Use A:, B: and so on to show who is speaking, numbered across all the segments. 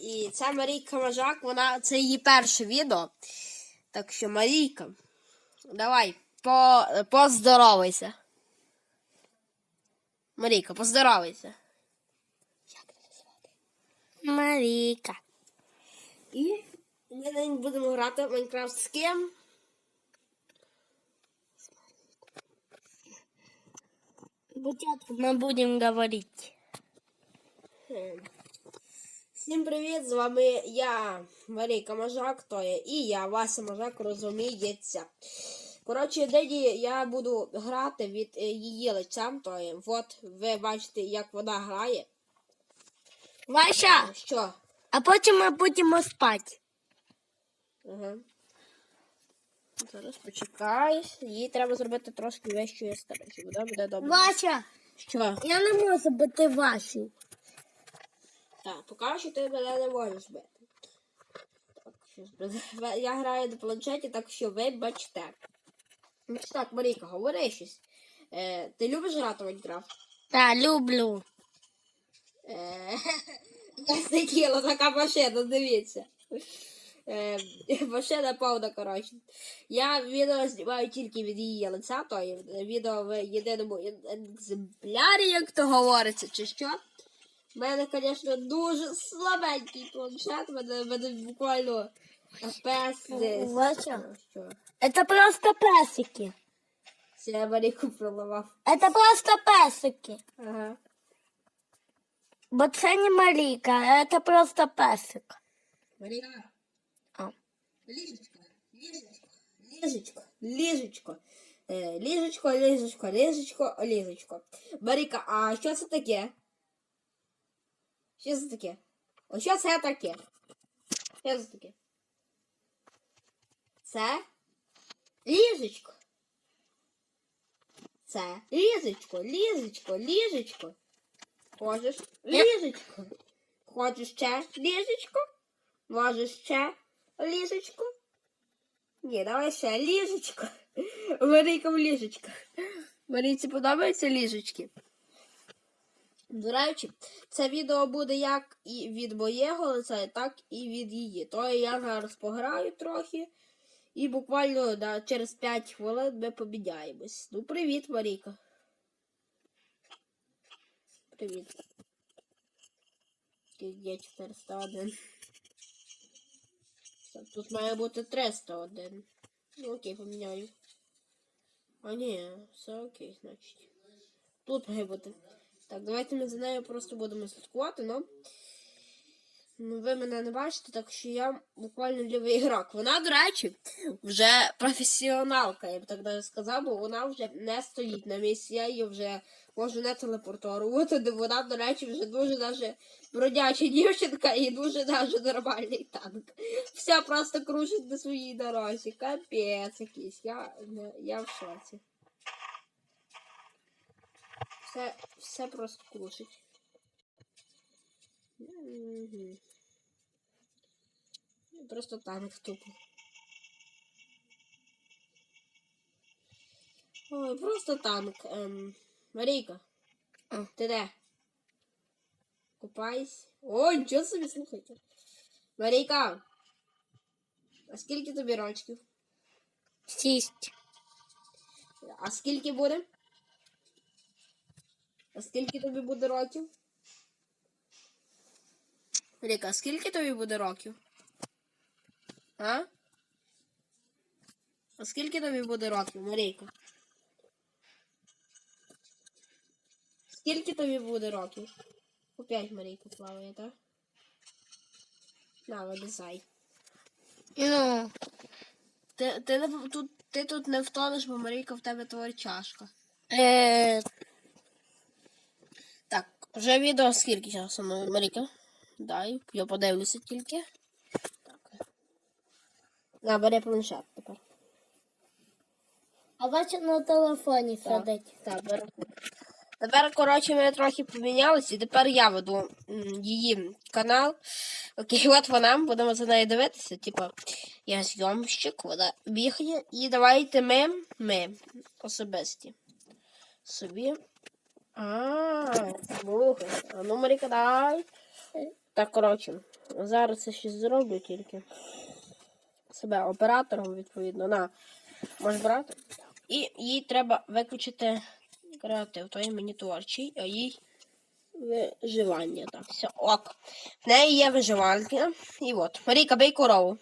A: І це Марійка Можак, вона це її перше відео. Так що Марійка, давай, по, поздоровайся. Марійка, поздоровайся.
B: Як Марійка.
A: І ми нині будемо грати в Майнкрафт з ким?
B: Спочатку ми будемо говорити.
A: Ем. Всім привіт! З вами я, Марійка Можак, то є, і я, Вася Можак, розуміється. Коротше, нині я буду грати від е, її лиця. То є, от ви бачите, як вона грає.
B: Вася,
A: Що?
B: а потім ми будемо спати.
A: Ага. Зараз почекай. Їй треба зробити трошки вищу яскравість. Буде, буде добре.
B: Вася,
A: Що?
B: я не можу бути Васю.
A: Так, поки що ти мене не можеш бити. Я граю на планшеті, так що вибачте. Значить Так, Марійка, говори щось. Е, ти любиш грати в Майнкрафт?
B: Так, люблю.
A: Е, Я сиділа така машина, дивіться. Е, машина повна, коротше. Я відео знімаю тільки від її лиця, то відео в єдиному екземплярі, як то говориться, чи що. У мене, звісно, дуже слабенький планшет, мене, мене буквально FPS десь.
B: Вася. Это просто песики.
A: Це я Маріку проламав.
B: Это просто песики.
A: Ага.
B: Бо це не Марійка, це просто песик.
A: Маріка. Ліжечко, ліжечко, ліжечко, ліжечко. Е, Ліжечко, ліжечко, ліжечко, ліжечко. Маріка, а що це таке? Що це таке? О, що це таке? Що це таке? Це ліжечко. Це ліжечко, ліжечко, ліжечко. Хочеш ліжечко? Хочеш ще ліжечко? Може ще ліжечко? Ні, давай ще ліжечко. Марійка в ліжечках. Марійці подобаються ліжечки. До речі, це відео буде як і від моєго лиця, так і від її. То я зараз пограю трохи. І буквально да, через 5 хвилин ми поміняємось. Ну, привіт, Марійка. Привіт. Є 401. Так, тут має бути 301. Ну окей, поміняю. А ні, все окей, значить. Тут має бути. Так, давайте ми за нею просто будемо слідкувати, ну. Ну, ви мене не бачите, так що я буквально лівий ігрок. Вона, до речі, вже професіоналка, я б так навіть сказав, бо вона вже не стоїть на місці. Я її вже можу не телепортувати, вона, до речі, вже дуже даже бродяча дівчинка і дуже даже нормальний танк. Вся просто кружить на своїй дорозі. Капець якийсь. Я, я в шоці. Все, все просто кружить. Мгм. Просто танк тупо. Ой, просто танк. Ем, Марійка.
B: А.
A: Ти де? Купайся. Ой, нічого собі слухайте. Марійка. А скільки тобі рочків?
B: Сість.
A: А скільки буде? А скільки тобі буде років? Марійка, а скільки тобі буде років? А? А скільки тобі буде років, Марійка? Скільки тобі буде років? Опять Марійка плаває, так? На, вилізай.
B: Ну,
A: Ти, ти, не- тут, ти тут не втонеш, бо Марійка в тебе твоя чашка.
B: е,
A: Так, вже відео скільки часу, Маріка? Дай, я подивлюся тільки. Так. На, бери планшет тепер.
B: а Вася на телефоні
A: Так,
B: сидить.
A: так, беру. Тепер, коротше, ми трохи помінялися, і тепер я веду її канал. Окей, от вона, будемо за нею дивитися. Типа, я зйомщик, вона бігає. І давайте ми, ми особисті. собі. А, слухай. А ну, Маріка, дай. Так, коротше, зараз я щось зроблю тільки. Себе оператором, відповідно, на можеш брати. І їй треба виключити креатив, той мені творчий, а їй виживання. Так, все, ок. В неї є виживальня. І от. Марійка, бей корову.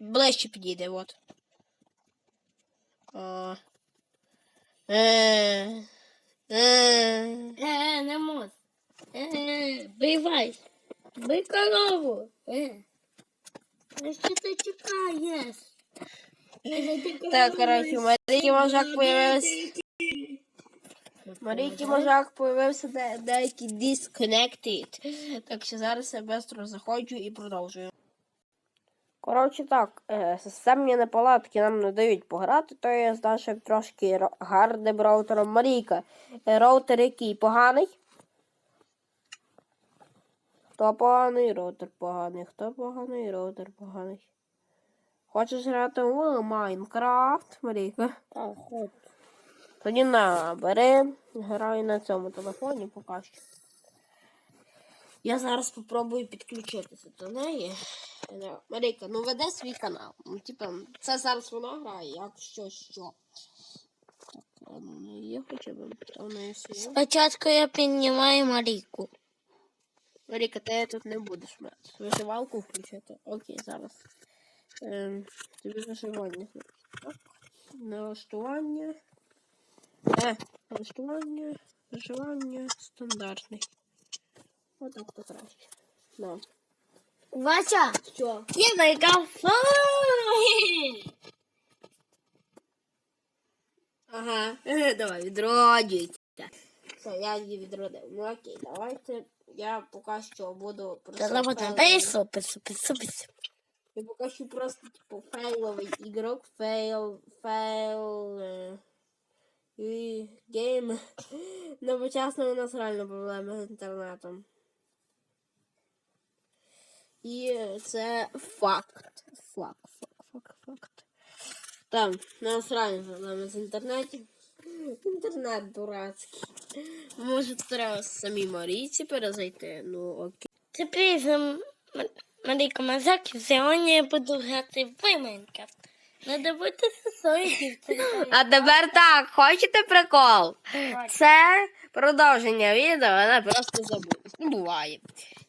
A: Ближче підійде, от. Е. Е.
B: Е, не можу. Е, бивай. Бий корову. Що ти чекаєш?
A: Так, коротше, Марійки Можак появився. Марійки Можак появився де, деякий disconnected. Так що зараз я швидко заходжу і продовжую. Коротше так, е, системні неполадки нам не дають пограти, то я з нашим трошки гарним роутером Марійка. Е, Роутер який поганий? Хто поганий? Роутер поганий. Хто поганий? Роутер поганий. Хочеш грати в Майнкрафт, Марійка?
B: Так, от.
A: Тоді на, бери, граю на цьому телефоні поки що. Я зараз спробую підключитися до неї. Е, Марійка, ну веде свій канал. Ну, типа, це зараз вона грає, якщо що. Так, ладно, не є хоча б.
B: Спочатку я піднімаю Марійку.
A: Маріка, ти тут не будеш мати. Вишивалку включити. Окей, зараз. Ем, тобі вишивання. Так. Налаштування. Е, налаштування, вишивання, стандартний. Отак то краще. Да.
B: Вася,
A: Що?
B: є мегафон.
A: Ага, е, давай, відроджуйся. Все, я її відродив. Ну окей, давайте. Я поки що буду просто.
B: Треба супер, супер, супер.
A: Я поки що просто типу фейловий ігрок, фейл, фейл е, і гейм. Ну, бо чесно, у нас реально проблеми з інтернетом. І це факт. Факт, факт, факт, факт. Там, у нас реально проблеми з інтернетом. Інтернет дурацький. Може, треба самі Марійці перезайти? Ну окей.
B: Тепер за Марійка Мазак, сьогодні я буду грати в Майнкрафт. Не дивитися свої дівчинки.
A: А тепер так, хочете прикол? Це продовження відео, вона просто забулась. Ну, буває.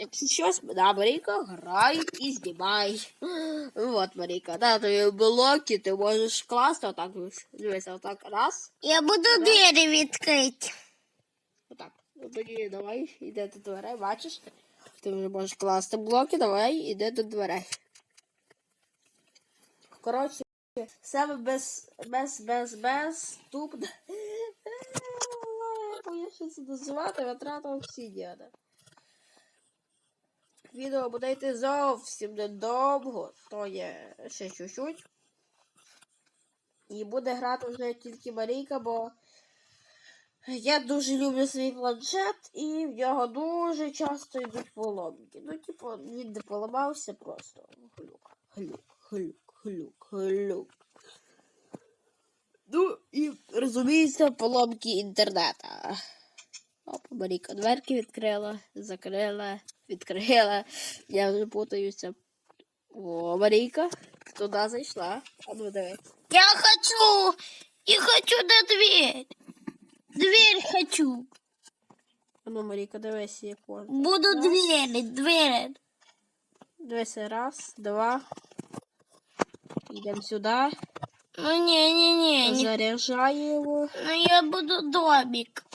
A: Якщо щось, да, Марійка грає і знімає. Ну, От, Марійка, да, тобі блоки, ти можеш класти отак. ось. Дивися, отак, раз,
B: Я буду двері відкрити.
A: отак. Тоді давай, іди до дверей, бачиш? Ти вже можеш класти блоки, давай, іди до дверей. Коротше, себе без, без, без, без, туп. Боюся дозвати витрата обсідіана. Відео буде йти зовсім недовго, то є ще чуть-чуть. І буде грати вже тільки Марійка, бо я дуже люблю свій планшет, і в нього дуже часто йдуть поломки. Ну, типу, він не поламався просто. Глюк, глюк, глюк, глюк, глюк. Ну, і розуміється, поломки інтернета. Оп, Марійка дверки відкрила, закрила, відкрила. Я вже путаюся. О, Марійка, туди зайшла. А ну дивись.
B: Я хочу! Я хочу на дверь. Дверь хочу.
A: А ну, Марійка, дивись, як можна.
B: Буду двері, двері.
A: Дивися, раз, два. Йдемо сюди.
B: Ну ні, ні, ні, ні.
A: Заряджаємо.
B: Ну я буду домик.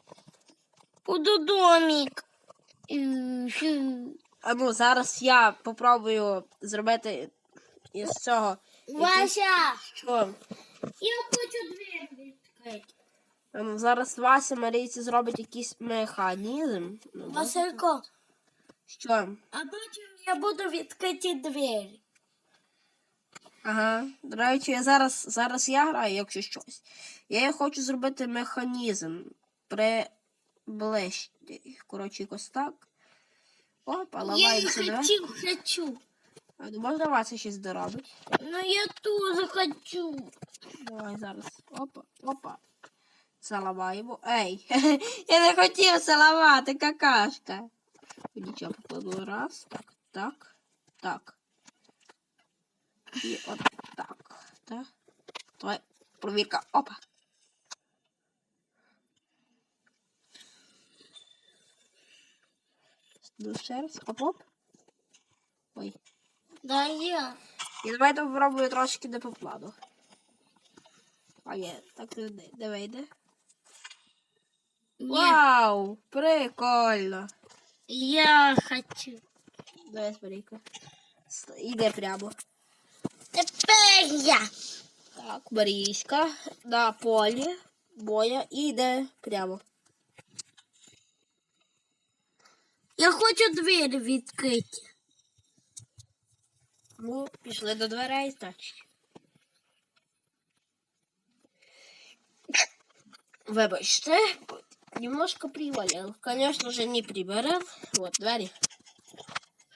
B: Буду домик.
A: А ну, зараз я попробую зробити із цього.
B: Вася,
A: Що?
B: я хочу двері відкрити.
A: А ну, зараз Вася Марійці зробить якийсь механізм. Ну,
B: Василько,
A: Що?
B: а потім я буду відкриті двері.
A: Ага. До речі, я зараз, зараз я граю, якщо щось. Я хочу зробити механізм приближити. Коротше, якось так. Опа,
B: Я
A: ламаємо
B: і
A: сюди.
B: хочу, хочу.
A: А ну можна вас щось доробити?
B: Ну я тоже хочу.
A: Давай зараз. Опа, опа. Заламаємо. Ей, я не хотів заламати, какашка. Нічого покладу. Раз, так, так, так. І от так. Так. Давай, провірка. Опа. Ну, ще раз. Оп-оп. Ой.
B: Да я.
A: І давайте попробую трошки не по плану. А ні, так не, не вийде. Вау! Прикольно!
B: я хочу.
A: Давай смотри-ка. Іде прямо.
B: Тепер я.
A: Так, Марійська на полі боя і йде прямо.
B: Я хочу двері відкрити.
A: Ну, пішли до дверей, значить. Вибачте, немножко привалил. Конечно же, не прибирал. Вот, двері.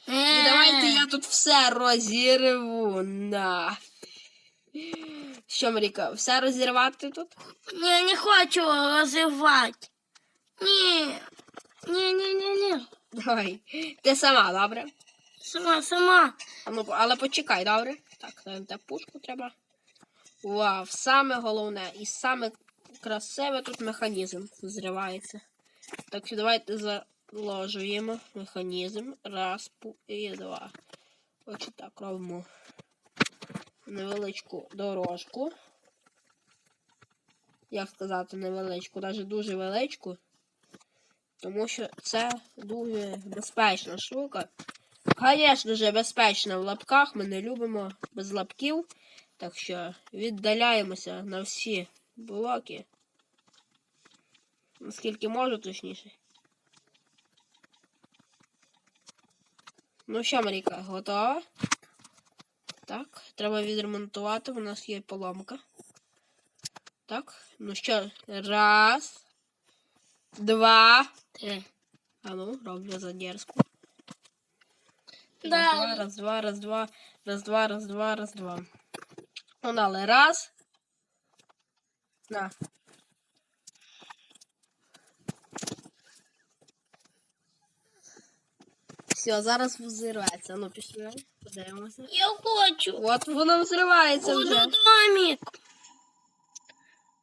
A: І
B: Е,
A: давайте я тут все розірву. На. Що, Маріка, все розірвати тут?
B: Я не хочу розривати. Ні. Ні, ні, ні, ні.
A: Давай. Ти сама, добре?
B: Сама, сама.
A: А ну, але почекай, добре? Так, та пушку треба. Вау, саме головне і саме красиве тут механізм зривається. Так давайте заложуємо механізм. Раз, і два. Ось так робимо невеличку дорожку. Як сказати, невеличку, навіть дуже величку. Тому що це дуже безпечна штука. Звісно ж, безпечно в лапках. Ми не любимо без лапків. Так що віддаляємося на всі блоки. Наскільки можу, точніше. Ну що, Маріка, готова? Так, треба відремонтувати. У нас є поломка. Так, ну що, раз, два.
B: Три.
A: А ну, роблю задержку.
B: Да.
A: Раз, два, раз, два, раз, два, раз, два, раз, два. Ну, дали раз. На. Все, зараз взірветься. Ну, пішли, подивимося.
B: Я хочу.
A: От воно взривається
B: Буду
A: вже.
B: домик.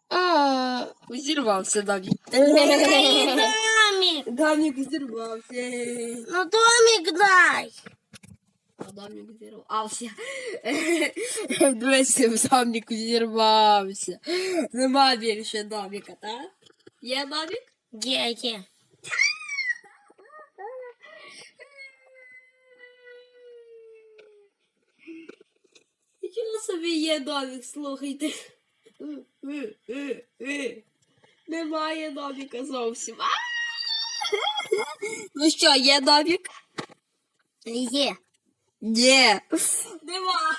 B: О,
A: Взірвався Дамік.
B: домик.
A: Дамік взірвався.
B: Ну домик дай.
A: А Дамік взірвався. Дивися, Дамік взірвався. Нема більше Даміка, так? Є Дамік?
B: Где, где?
A: Нічого собі є домік, слухайте. Немає доміка зовсім. Ну що, є домік?
B: Где?
A: Ні. Нема.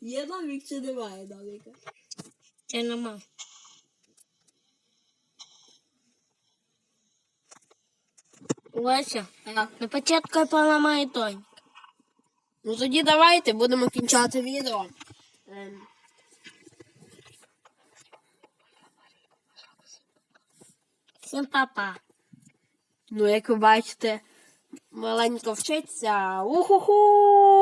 A: Є домік чи немає доміка?
B: Где нема?
A: А.
B: на початку я поламаю тоник.
A: Ну тоді давайте будемо кінчати відео. Ем,
B: Всем папа.
A: Ну, як ви бачите, маленько вчиться. Уху-ху!